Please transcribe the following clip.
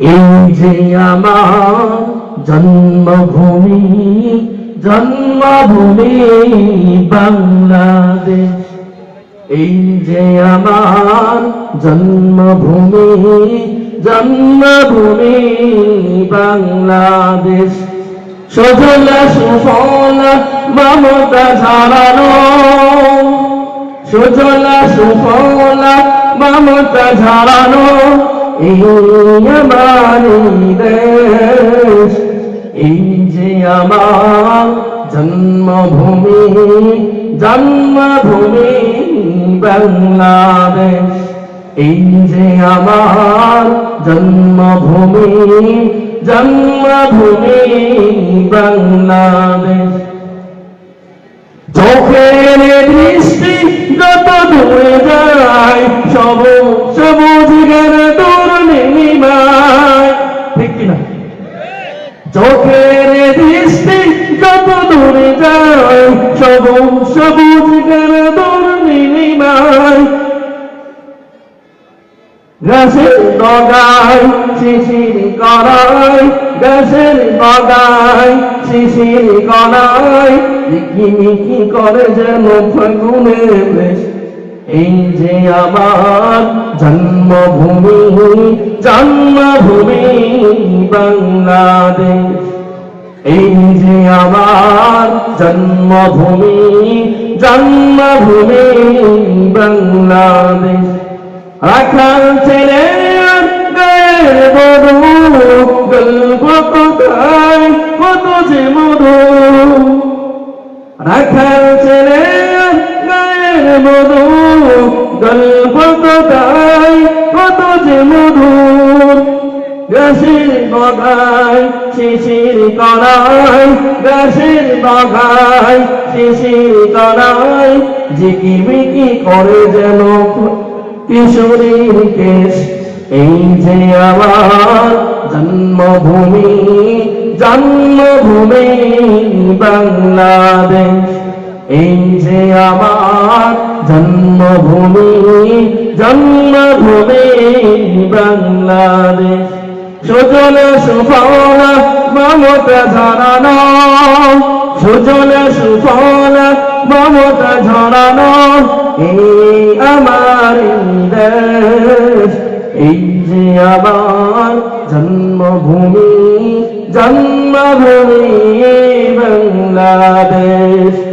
এই যে আমার জন্মভূমি জন্মভূমি বাংলাদেশ। এই যে আমার জন্মভূমি জন্মভূমি বাংলাদেশ। সজলা সুফলা মমতা ঝাড়ানো সুজলা সুফলা মমতা ঝাড়ানো জন্মভূমি জন্মভূমি বাংলাদেশ এই যে আমার জন্মভূমি জন্মভূমি বাংলাদেশ। চোখের দৃষ্টি যত দূরে যায় সবুজ জ্ঞান তোর নিমায় গাছের বগায় শিশির করায় গাছের বগায় শিশির করায়, মিকি করে যেন ফাগুনে বেশ। এই যে আমার জন্মভূমি জন্মভূমি বাংলাদেশ। এই যে আমার জন্মভূমি জন্মভূমি বাংলাদেশ। রাখাল ছেলে কত যে মধু। রাখাল ছেলে মধু গল্প কত যে মধুর গাছের বগায় শিশির করায় গাছের বগায় শিশির করায় ঝিকি মিকি করে যেন কিশোরীর কেশ। এই যে আমার জন্মভূমি জন্মভূমি বাংলাদেশ। এই যে আমার জন্মভূমি জন্মভূমি বাংলাদেশ। সুজল সুফল মমতা ঝরানো। সুজল সুফল মমতা ঝরানো। আমার এই আমার জন্মভূমি জন্মভূমি বাংলাদেশ।